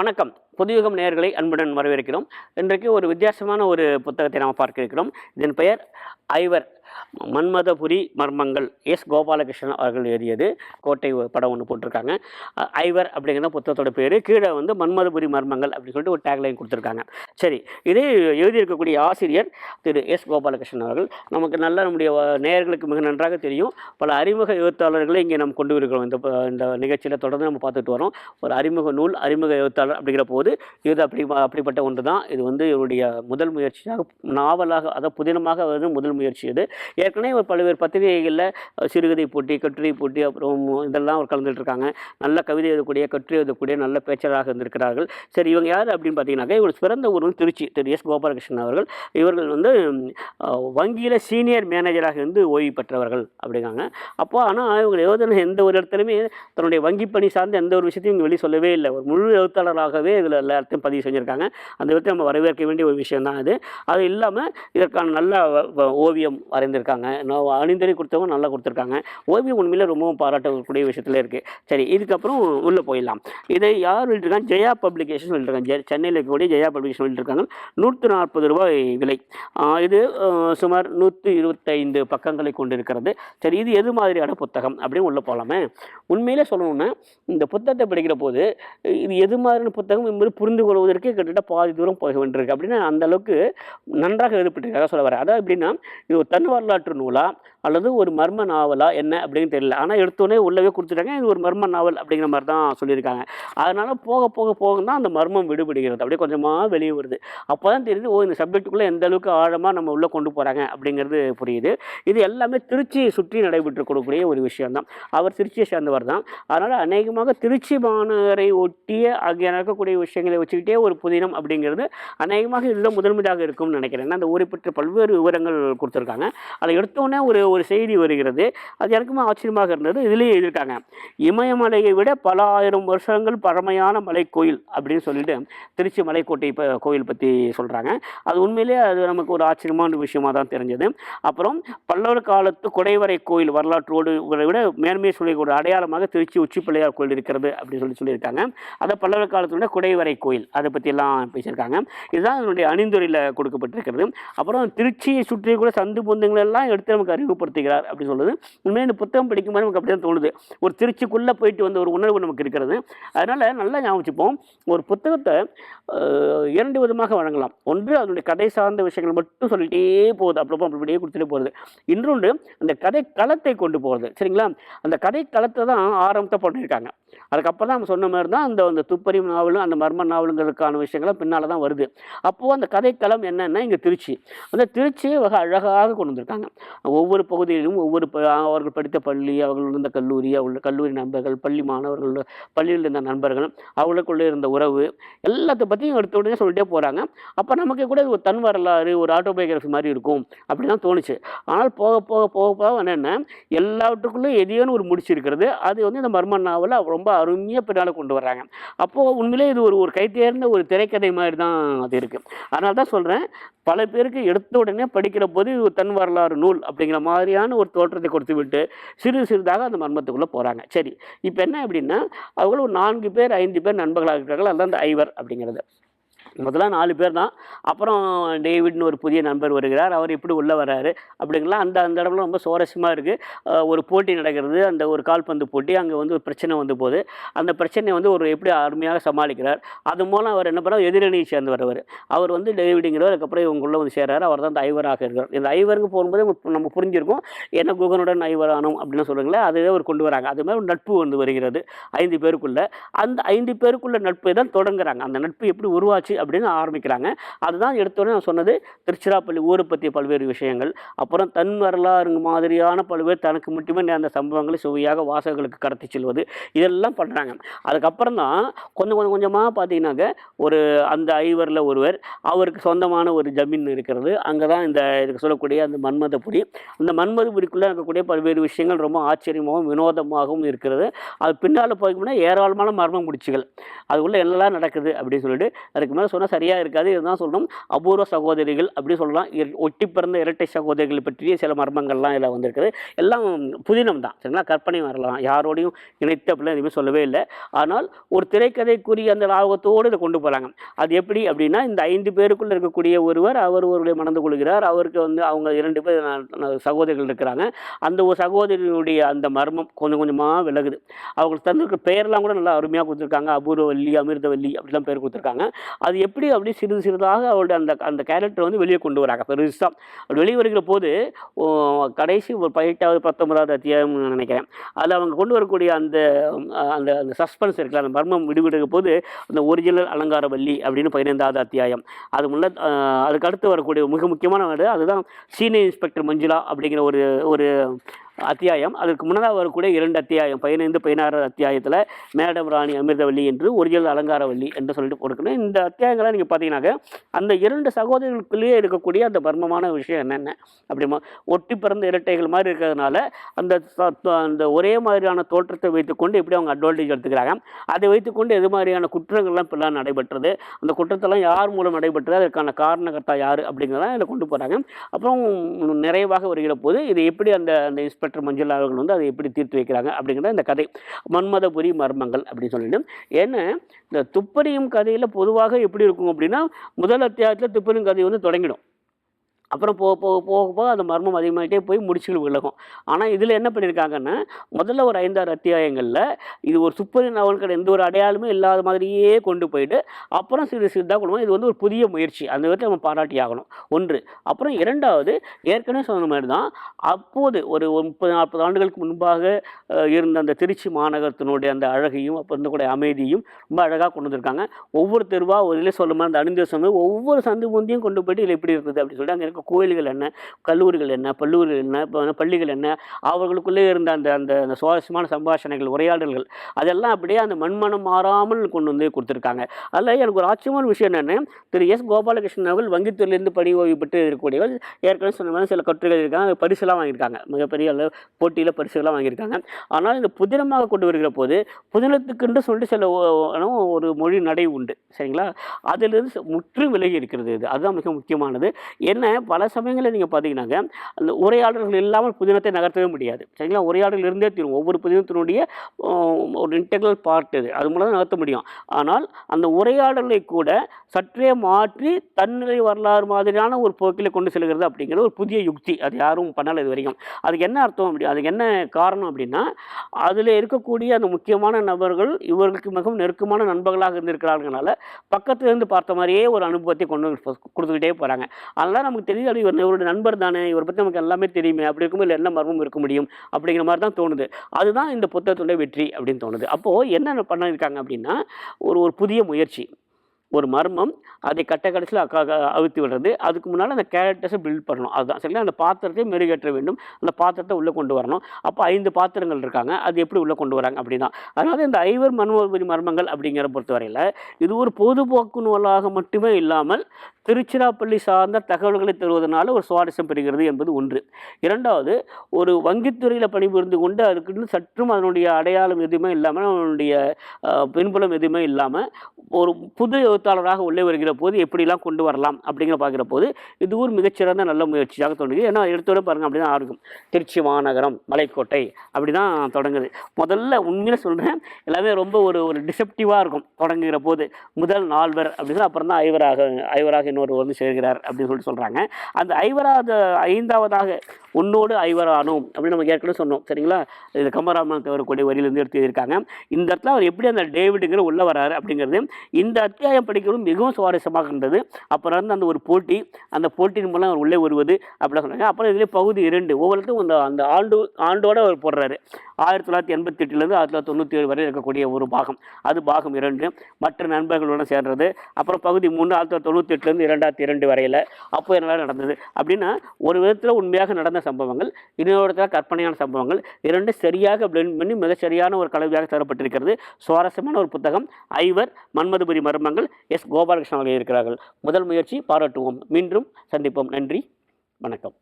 வணக்கம். புதுயுகம் நேயர்களை அன்புடன் வரவேற்கிறோம். இன்றைக்கு ஒரு வித்தியாசமான ஒரு புத்தகத்தை நாம் பார்க்க இருக்கிறோம். இதன் பெயர் ஐவர் மன்மதபுரி மர்மங்கள். எஸ். கோபாலகிருஷ்ணன் அவர்கள் எழுதியது. கோட்டை படம் ஒன்று போட்டிருக்காங்க. ஐவர் அப்படிங்கிற புத்தகத்தோட பேர். கீழே வந்து மன்மதபுரி மர்மங்கள் அப்படின்னு சொல்லிட்டு ஒரு டேக்லைன் கொடுத்துருக்காங்க. சரி இதை எழுதியிருக்கக்கூடிய ஆசிரியர் திரு எஸ். கோபாலகிருஷ்ணன் அவர்கள். நமக்கு நல்ல நம்முடைய நேயர்களுக்கு மிக நன்றாக தெரியும். பல அறிமுக எழுத்தாளர்களை இங்கே நம்ம கொண்டு வருகிறோம் இந்த இந்த நிகழ்ச்சியில் தொடர்ந்து நம்ம பார்த்துட்டு வரோம். ஒரு அறிமுக நூல் அறிமுக எழுத்தாளர் அப்படிங்கிற போது இது அப்படி அப்படிப்பட்ட ஒன்று தான் இது வந்து இவருடைய முதல் முயற்சியாக நாவலாக அதாவது புதினமாக வந்து முதல் முயற்சி இது. ஏற்கனவே ஒரு பல்வேறு பத்திரிகைகளில் சிறுகதை போட்டி கட்டுரை போட்டி அப்புறம் இதெல்லாம் அவர் கலந்துட்டுருக்காங்க நல்ல கவிதை எழுதக்கூடிய கட்டுரை எழுதக்கூடிய நல்ல பேச்சராக இருந்திருக்கிறார்கள். சரி இவங்க யார் அப்படின்னு பார்த்தீங்கன்னாக்கா இவர் பிறந்த ஊர் வந்து திருச்சி திரு எஸ் கோபாலகிருஷ்ணன் அவர்கள். இவர்கள் வந்து வங்கியில் சீனியர் மேனேஜராக இருந்து ஓய்வு பெற்றவர்கள் அப்படிங்காங்க அப்போ ஆனால் இவங்க எழுதின எந்த ஒரு இடத்துலையுமே தன்னுடைய வங்கி பணி சார்ந்த எந்த ஒரு விஷயத்தையும் இவங்க வெளியே சொல்லவே இல்லை. ஒரு முழு எழுத்தாளராகவே இதில் எல்லாத்தையும் பதிவு செஞ்சுருக்காங்க. அந்த விதத்தை நம்ம வரவேற்க வேண்டிய ஒரு விஷயம் தான் இது. அது இல்லாமல் இதற்கான நல்ல வ- ஓவியம் வரைந்திருக்காங்க அணிந்திருக்காங்க அணிந்தறி கொடுத்தவங்க நல்லா கொடுத்துருக்காங்க. ஓவியம் உண்மையில் ரொம்பவும் பாராட்டக்கூடிய விஷயத்துல இருக்குது சரி இதுக்கப்புறம் உள்ளே போயிடலாம். இதை யார் இருக்காங்க ஜெயா பப்ளிகேஷன் சொல்லிட்டுருக்காங்க ஜெ சென்னையில் இருக்கக்கூடிய ஜெயா பப்ளிகேஷன் சொல்லிட்டுருக்காங்க நூற்றி நாற்பது ரூபாய் விலை. இது சுமார் நூற்றி இருபத்தைந்து பக்கங்களை கொண்டிருக்கிறது. சரி இது எது மாதிரியான புத்தகம்? அப்படின்னு உள்ளே போகலாமே உண்மையிலே சொல்லணும்னா இந்த புத்தகத்தை படிக்கிற போது இது எது மாதிரியான புத்தகம் என்பது புரிந்து கொள்வதற்கு கிட்டத்தட்ட பாதி தூரம் போக வேண்டியிருக்கு. அப்படின்னு அந்த அளவுக்கு நன்றாக எழுதப்பட்டிருக்காங்க சொல்ல வரேன். அதாவது எப்படின்னா இது ஒரு தன் வரலாற்று நூலாக அல்லது ஒரு மர்ம நாவலா என்ன அப்படின்னு தெரியல. ஆனால் எடுத்தோடனே உள்ளவே கொடுத்துட்டாங்க. இது ஒரு மர்ம நாவல் அப்படிங்கிற மாதிரி தான் சொல்லியிருக்காங்க. அதனால் போக போக போக தான் அந்த மர்மம் விடுபடுகிறது. அப்படியே கொஞ்சமாக வெளியே வருது. அப்போ தான் தெரியுது ஓ இந்த சப்ஜெக்ட்டுக்குள்ளே எந்த அளவுக்கு ஆழமாக நம்ம உள்ளே கொண்டு போகிறாங்க அப்படிங்கிறது புரியுது. இது எல்லாமே திருச்சியை சுற்றி நடைபெற்று கொடுக்கக்கூடிய ஒரு விஷயம் தான் அவர் திருச்சியை சேர்ந்தவர் தான். அதனால் அநேகமாக திருச்சி மாநகரை ஒட்டிய அங்கே நடக்கக்கூடிய விஷயங்களை வச்சுக்கிட்டே ஒரு புதினம் அப்படிங்கிறது அநேகமாக இதில் முதன்மையாக இருக்கும்னு நினைக்கிறேன். அந்த ஊரை பற்றி பல்வேறு விவரங்கள் கொடுத்துருக்காங்க. அதை எடுத்தோடனே ஒரு ஒரு செய்தி வருகிறது. அது எனக்குமே ஆச்சரியமாக இருந்தது. இதுலேயே எழுதியிருக்காங்க இமயமலையை விட பல ஆயிரம் வருஷங்கள் பழமையான மலைக்கோயில் அப்படின்னு சொல்லிட்டு திருச்சி மலைக்கோட்டை இப்போ கோயில் பற்றி சொல்கிறாங்க அது உண்மையிலேயே அது நமக்கு ஒரு ஆச்சரியமான விஷயமா தான் தெரிஞ்சது. அப்புறம் பல்லவர் காலத்து குடைவரை கோயில் வரலாற்றோடு விட மேன்மையை சொல்லி ஒரு அடையாளமாக திருச்சி உச்சி பிள்ளையார் கோயில் இருக்கிறது அப்படின்னு சொல்லி சொல்லியிருக்காங்க. அதை பல்லவர் காலத்துடைய குடைவரை கோயில் அதை பற்றியெல்லாம் பேசியிருக்காங்க. இதுதான் அதனுடைய அணிந்துரையில் கொடுக்கப்பட்டிருக்கிறது. அப்புறம் திருச்சியை சுற்றி கூட சந்து பொந்துங்கள் எல்லாம் எடுத்து நமக்கு அறிவு அறிமுகப்படுத்துகிறார் அப்படின்னு சொல்லுது. உண்மையாக இந்த புத்தகம் படிக்கும்போது நமக்கு அப்படி தான் தோணுது. ஒரு திருச்சிக்குள்ளே போயிட்டு வந்த ஒரு உணர்வு நமக்கு இருக்கிறது. அதனால் நல்லா ஞாபகம் வச்சுப்போம் ஒரு புத்தகத்தை இரண்டு விதமாக வழங்கலாம். ஒன்று அதனுடைய கதை சார்ந்த விஷயங்கள் மட்டும் சொல்லிட்டே போகுது. அப்படி அப்படியே கொடுத்துட்டே போகிறது இன்னொன்று அந்த கதை களத்தை கொண்டு போகிறது சரிங்களா? அந்த கதை களத்தை தான் ஆரம்பத்தை பண்ணியிருக்காங்க. அதுக்கப்புறம் தான் நம்ம சொன்ன மாதிரி தான் அந்த அந்த துப்பறி நாவலும் அந்த மர்ம நாவலுங்களுக்கான விஷயங்களும் பின்னால் தான் வருது. அப்போது அந்த கதைக்களம் என்னென்னா இங்கே திருச்சி. அந்த திருச்சியை வகை அழகாக கொண்டு வந்திருக்காங்க. ஒவ்வொரு பகுதியிலும் ஒவ்வொரு அவர்கள் படித்த பள்ளி அவர்கள் இருந்த கல்லூரி அவர்கள் கல்லூரி நண்பர்கள் பள்ளி மாணவர்கள் பள்ளியில் இருந்த நண்பர்கள் அவங்களுக்குள்ளே இருந்த உறவு எல்லாத்த பற்றியும் எடுத்த உடனே சொல்லிட்டே போகிறாங்க அப்போ நமக்கு கூட இது ஒரு தன் வரலாறு ஒரு ஆட்டோபயோகிராஃபி மாதிரி இருக்கும் அப்படி தான் தோணுச்சு. ஆனால் போக போக போக போக என்னென்ன எல்லாவற்றுக்குள்ளேயும் எதையோன்னு ஒரு முடிச்சிருக்கிறது அது வந்து இந்த மர்ம நாவலை ரொம்ப அருமையாக பின்னால் கொண்டு வர்றாங்க. அப்போது உண்மையிலே இது ஒரு ஒரு கைத்தேர்ந்த ஒரு திரைக்கதை மாதிரி தான் அது இருக்குது அதனால தான் சொல்கிறேன் பல பேருக்கு எடுத்த உடனே படிக்கிற போது தன் வரலாறு நூல் அப்படிங்கிற மாதிரி மாதிரியான ஒரு தோற்றத்தை கொடுத்து விட்டு சிறிது சிறிதாக அந்த மர்மத்துக்குள்ளே போகிறாங்க சரி இப்போ என்ன அப்படின்னா அவங்களும் நான்கு பேர் ஐந்து பேர் நண்பர்களாக இருக்கிறார்கள். அதுதான் அந்த ஐவர் அப்படிங்கிறது. முதல்ல நாலு பேர் தான். அப்புறம் டேவிட்னு ஒரு புதிய நண்பர் வருகிறார். அவர் எப்படி உள்ளே வர்றாரு அப்படிங்களா அந்த அந்த இடம்லாம் ரொம்ப சுவாரஸ்யமாக இருக்குது ஒரு போட்டி நடக்கிறது அந்த ஒரு கால்பந்து போட்டி அங்கே வந்து ஒரு பிரச்சனை வந்து போகுது அந்த பிரச்சனையை வந்து ஒரு எப்படி அருமையாக சமாளிக்கிறார். அது மூலம் அவர் என்ன பண்ணுறார் எதிரணியை சேர்ந்து வரவர் அவர் வந்து டேவிடுங்கிறவர் அதுக்கப்புறம் இவங்களுள்ள வந்து சேர்றாரு. அவர் தான் அந்த ஐவராக இருக்கிறார். இந்த ஐவருக்கு போகும்போது நம்ம புரிஞ்சிருக்கோம். என்ன குகனுடன் ஐவரானோம் அப்படின்னு சொல்லுங்களேன் அதுவே அவர் கொண்டு வராங்க. அது மாதிரி ஒரு நட்பு வந்து வருகிறது ஐந்து பேருக்குள்ளே. அந்த ஐந்து பேருக்குள்ள நட்பை தான் தொடங்குறாங்க. அந்த நட்பு எப்படி உருவாச்சு அப்படின்னு ஆரம்பிக்கிறாங்க. அதுதான் எடுத்தோடனே நான் சொன்னது திருச்சிராப்பள்ளி ஊரை பற்றிய பல்வேறு விஷயங்கள். அப்புறம் தன் வரலாறு மாதிரியான பல்வேறு தனக்கு மட்டுமே நேர்ந்த சம்பவங்களை சுவையாக வாசகர்களுக்கு கடத்தி செல்வது இதெல்லாம் பண்ணுறாங்க அதுக்கப்புறம் தான் கொஞ்சம் கொஞ்சம் கொஞ்சமாக பார்த்தீங்கன்னாக்க ஒரு அந்த ஐவரில் ஒருவர் அவருக்கு சொந்தமான ஒரு ஜமீன் இருக்கிறது. அங்கே தான் இந்த இதுக்கு சொல்லக்கூடிய அந்த மன்மதபுடி அந்த மன்மதபுரிக்குள்ளே இருக்கக்கூடிய பல்வேறு விஷயங்கள் ரொம்ப ஆச்சரியமாகவும் வினோதமாகவும் இருக்கிறது. அது பின்னால் போய்க்கணும்னா ஏராளமான மர்ம முடிச்சுகள். அதுக்குள்ளே எல்லாம் நடக்குது அப்படின்னு சொல்லிட்டு அதுக்கு மேலே அப்படிலாம் சொன்னால் சரியாக இருக்காது. இதுதான் சொல்லணும். அபூர்வ சகோதரிகள் அப்படி சொல்லலாம். ஒட்டி பிறந்த இரட்டை சகோதரிகள் பற்றிய சில மர்மங்கள்லாம் இதில் வந்திருக்குது. எல்லாம் புதினம் தான் சரிங்களா? கற்பனை வரலாம். யாரோடையும் இணைத்து அப்படிலாம் எதுவுமே சொல்லவே இல்லை. ஆனால் ஒரு திரைக்கதைக்குரிய அந்த லாபத்தோடு இதை கொண்டு போகிறாங்க அது எப்படி அப்படின்னா இந்த ஐந்து பேருக்குள்ள இருக்கக்கூடிய ஒருவர் அவர் ஒருவரை மணந்து கொள்கிறார். அவருக்கு வந்து அவங்க இரண்டு பேர் சகோதரிகள் இருக்கிறாங்க. அந்த ஒரு சகோதரியினுடைய அந்த மர்மம் கொஞ்சம் கொஞ்சமாக விலகுது. அவங்களுக்கு தந்திருக்க பெயர்லாம் கூட நல்லா அருமையாக கொடுத்துருக்காங்க. அபூர்வவல்லி அமிர்தவல்லி அப்படிலாம் பேர் கொடுத்துருக்காங்க. அது எப்படி அப்படி சிறிது சிறிதாக அவருடைய அந்த அந்த கேரக்டர் வந்து வெளியே கொண்டு வராங்க. பெருசாக அப்படி வெளியே வருகிற போது கடைசி ஒரு பதினெட்டாவது பத்தொன்பதாவது அத்தியாயம்னு நினைக்கிறேன். அதில் அவங்க கொண்டு வரக்கூடிய அந்த அந்த அந்த சஸ்பென்ஸ் இருக்குல்ல அந்த மர்மம் விடுவிடுகிற போது அந்த ஒரிஜினல் அலங்காரவல்லி அப்படின்னு பதினைந்தாவது அத்தியாயம். அது முன்ன அதுக்கு அடுத்து வரக்கூடிய மிக முக்கியமான வேர்டு அதுதான் சீனியர் இன்ஸ்பெக்டர் மஞ்சுளா அப்படிங்கிற ஒரு ஒரு அத்தியாயம். அதற்கு முன்னதாக வரக்கூடிய இரண்டு அத்தியாயம். பதினைந்து பதினாறு அத்தியாயத்தில் மேடம் ராணி அமிர்தவல்லி என்று ஒரிஜினல் அலங்காரவல்லி என்று சொல்லிட்டு கொடுக்கணும் இந்த அத்தியாயங்களை நீங்கள் பார்த்தீங்கன்னாக்க அந்த இரண்டு சகோதரிகளுக்குள்ளேயே இருக்கக்கூடிய அந்த மர்மமான விஷயம் என்னென்ன? அப்படிமா ஒட்டி பிறந்த இரட்டைகள் மாதிரி இருக்கிறதுனால அந்த அந்த ஒரே மாதிரியான தோற்றத்தை வைத்துக்கொண்டு எப்படி அவங்க அட்வான்டேஜ் எடுத்துக்கிறாங்க? அதை வைத்துக்கொண்டு எது மாதிரியான குற்றங்கள்லாம் இப்பெல்லாம் நடைபெற்றது? அந்த குற்றத்தெல்லாம் யார் மூலம் நடைபெற்றது? அதற்கான காரணகர்த்தா யார் அப்படிங்கிறதான் இதில் கொண்டு போகிறாங்க அப்புறம் நிறைவாக வருகிற போது இது எப்படி அந்த அந்த இன்ஸ்பெக்டர் மஞ்சள் அவர்கள் வந்து அதை எப்படி தீர்த்து வைக்கிறாங்க அப்படிங்கிற இந்த கதை மன்மதபுரி மர்மங்கள் அப்படின்னு சொல்லிட்டு. ஏன்னா இந்த துப்பறியும் கதையில் பொதுவாக எப்படி இருக்கும் அப்படின்னா முதல் அத்தியாயத்தில் துப்பறியும் கதை வந்து தொடங்கிடும். அப்புறம் போக போக போக போக அந்த மர்மம் அதிகமாகிட்டே போய் முடிச்சுகள் விலகும். ஆனால் இதில் என்ன பண்ணியிருக்காங்கன்னா முதல்ல ஒரு ஐந்தாறு அத்தியாயங்களில் இது ஒரு சுப்பரின் நாவல்கள் எந்த ஒரு அடையாளமே இல்லாத மாதிரியே கொண்டு போயிட்டு அப்புறம் சிறு சிறிதாக கொண்டு இது வந்து ஒரு புதிய முயற்சி. அந்த விதத்தில் நம்ம பாராட்டி ஆகணும். ஒன்று. அப்புறம் இரண்டாவது ஏற்கனவே சொன்ன மாதிரி தான் அப்போது ஒரு முப்பது நாற்பது ஆண்டுகளுக்கு முன்பாக இருந்த அந்த திருச்சி மாநகரத்தினுடைய அந்த அழகையும் அப்போ இருந்தக்கூடிய அமைதியும் ரொம்ப அழகாக கொண்டு வந்திருக்காங்க. ஒவ்வொரு தெருவாக ஒரு இதில் சொல்ல மாதிரி அந்த அணிந்த சொன்ன ஒவ்வொரு சந்து முந்தியும் கொண்டு போயிட்டு இதில் எப்படி இருக்குது அப்படின்னு சொல்லிட்டு அங்கே இருக்க கோயில்கள் என்ன கல்லூரிகள் என்ன பல்லூரிகள் என்ன இப்போ பள்ளிகள் என்ன அவர்களுக்குள்ளே இருந்த அந்த அந்த சுவாரஸ்யமான சம்பாஷணைகள் உரையாடல்கள் அதெல்லாம் அப்படியே அந்த மண்மனம் மாறாமல் கொண்டு வந்து கொடுத்துருக்காங்க. அதில் எனக்கு ஒரு ஆச்சரியமான விஷயம் என்னென்னு திரு எஸ். கோபாலகிருஷ்ணன் அவர்கள் வங்கித்துறையிலேருந்து பணி ஓய்வு பெற்று இருக்கக்கூடியவர் ஏற்கனவே சொன்ன மாதிரி சில கட்டுரைகள் இருக்காங்க பரிசுலாம் வாங்கியிருக்காங்க. மிகப்பெரிய அளவு போட்டியில் பரிசுலாம் வாங்கியிருக்காங்க. ஆனால் இந்த புதினமாக கொண்டு வருகிற போது புதினத்துக்குன்று சொல்லிட்டு சில ஒரு மொழி நடை உண்டு. சரிங்களா? அதிலிருந்து ச- விலகி இருக்கிறது இது. அதுதான் மிக முக்கியமானது. என்ன பல சமயங்களில் நீங்கள் பார்த்தீங்கன்னாங்க அந்த உரையாடல்கள் இல்லாமல் புதினத்தை நகர்த்தவே முடியாது. சரிங்களா? உரையாடல் இருந்தே தீரும். ஒவ்வொரு புதினத்தினுடைய ஒரு இன்டெக்ரல் பார்ட் இது. அது மூலம் தான் நகர்த்த முடியும். ஆனால் அந்த உரையாடலை கூட சற்றே மாற்றி தன்னிலை வரலாறு மாதிரியான ஒரு போக்கில் கொண்டு செல்கிறது அப்படிங்கிறது ஒரு புதிய யுக்தி. அது யாரும் பண்ணலை இது வரைக்கும். அதுக்கு என்ன அர்த்தம் அப்படி? அதுக்கு என்ன காரணம் அப்படின்னா அதில் இருக்கக்கூடிய அந்த முக்கியமான நபர்கள் இவர்களுக்கு மிகவும் நெருக்கமான நண்பர்களாக இருந்திருக்கிறார்கள்னால பக்கத்துலேருந்து பார்த்த மாதிரியே ஒரு அனுபவத்தை கொண்டு கொடுத்துக்கிட்டே போகிறாங்க அதெல்லாம் நமக்கு தெரியுது அப்படி இவர் இவருடைய நண்பர் தானே இவரை பற்றி நமக்கு எல்லாமே தெரியுமே அப்படி இருக்கும்போது என்ன மர்மம் இருக்க முடியும் அப்படிங்கிற மாதிரி தான் தோணுது. அதுதான் இந்த புத்தகத்துடைய வெற்றி அப்படின்னு தோணுது. அப்போது என்னென்ன பண்ணியிருக்காங்க அப்படின்னா ஒரு ஒரு புதிய முயற்சி. ஒரு மர்மம் அதை கட்ட கடைசியில் அழுத்தி விடுறது. அதுக்கு முன்னால் அந்த கேரக்டர்ஸை பில்ட் பண்ணணும். அதுதான். சரிங்களா? அந்த பாத்திரத்தை மெருகேற்ற வேண்டும். அந்த பாத்திரத்தை உள்ளே கொண்டு வரணும். அப்போ ஐந்து பாத்திரங்கள் இருக்காங்க. அது எப்படி உள்ளே கொண்டு வராங்க அப்படி தான் அதனால் இந்த ஐவர் மன்மோபதி மர்மங்கள் அப்படிங்கிற பொறுத்தவரையில் இது ஒரு பொதுபோக்கு நூலாக மட்டுமே இல்லாமல் திருச்சிராப்பள்ளி சார்ந்த தகவல்களை தருவதனால ஒரு சுவாரஸ்யம் பெறுகிறது என்பது ஒன்று. இரண்டாவது ஒரு வங்கித்துறையில் பணிபுரிந்து கொண்டு அதுக்குன்னு சற்றும் அதனுடைய அடையாளம் எதுவுமே இல்லாமல் அவனுடைய பின்புலம் எதுவுமே இல்லாமல் ஒரு புது எழுத்தாளராக உள்ளே வருகிற போது எப்படிலாம் கொண்டு வரலாம் அப்படிங்கிற பார்க்குற போது இது ஒரு மிகச்சிறந்த நல்ல முயற்சியாக தோணுது ஏன்னா எடுத்தோட பாருங்கள் அப்படி தான் ஆரம்பிக்கும் திருச்சி மாநகரம் மலைக்கோட்டை அப்படி தான் தொடங்குது. முதல்ல உண்மையில சொல்கிறேன் எல்லாமே ரொம்ப ஒரு ஒரு டிசெப்டிவாக இருக்கும் தொடங்குகிற போது. முதல் நால்வர் அப்படின்னு அப்புறம் தான் ஐவராக ஐவராக இன்னொரு வந்து சேர்கிறார் அப்படின்னு சொல்லிட்டு சொல்கிறாங்க அந்த ஐவராத ஐந்தாவதாக உன்னோடு ஐவரானோம் அப்படின்னு நம்ம ஏற்கனவே சொன்னோம். சரிங்களா? இது கம்பராமன் வரக்கூடிய வரியிலேருந்து எடுத்து எழுதியிருக்காங்க. இந்த இடத்துல அவர் எப்படி அந்த டேவிடுங்கிற உள்ளே வராரு அப்படிங்கிறது இந்த அத்தியாயம் படிக்கிறது மிகவும் சுவாரஸ்யமாக இருந்தது. அப்புறம் வந்து அந்த ஒரு போட்டி அந்த போட்டியின் மூலம் அவர் உள்ளே வருவது அப்படிலாம் சொன்னாங்க. அப்புறம் இதிலே பகுதி இரண்டு ஒவ்வொருத்தரும் அந்த அந்த ஆண்டு ஆண்டோடு அவர் போடுறாரு. ஆயிரத்தி தொள்ளாயிரத்தி எண்பத்தி எட்டுலேருந்து ஆயிரத்தி தொள்ளாயிரத்தி தொண்ணூற்றி ஏழு வரை இருக்கக்கூடிய ஒரு பாகம். அது பாகம் இரண்டு. மற்ற நண்பர்களுடன் சேர்றது. அப்புறம் பகுதி மூணு ஆயிரத்தி தொள்ளாயிரத்தி தொண்ணூற்றி எட்டுலேருந்து இரண்டாயிரத்தி இரண்டு வரையில். அப்போ என்ன நடந்தது? அப்படின்னா ஒரு விதத்தில் உண்மையாக நடந்த சம்பவங்கள் இன்னொரு இடத்துல கற்பனையான சம்பவங்கள் இரண்டு சரியாக பிளெண்ட் பண்ணி மிக சரியான ஒரு கலவையாக தரப்பட்டிருக்கிறது. சுவாரஸ்யமான ஒரு புத்தகம். ஐவர் மன்மதுபுரி மர்மங்கள் எஸ். கோபாலகிருஷ்ணன் அவர்கள் இருக்கிறார்கள் முதல் முயற்சி பாராட்டுவோம். மீண்டும் சந்திப்போம். நன்றி. வணக்கம்.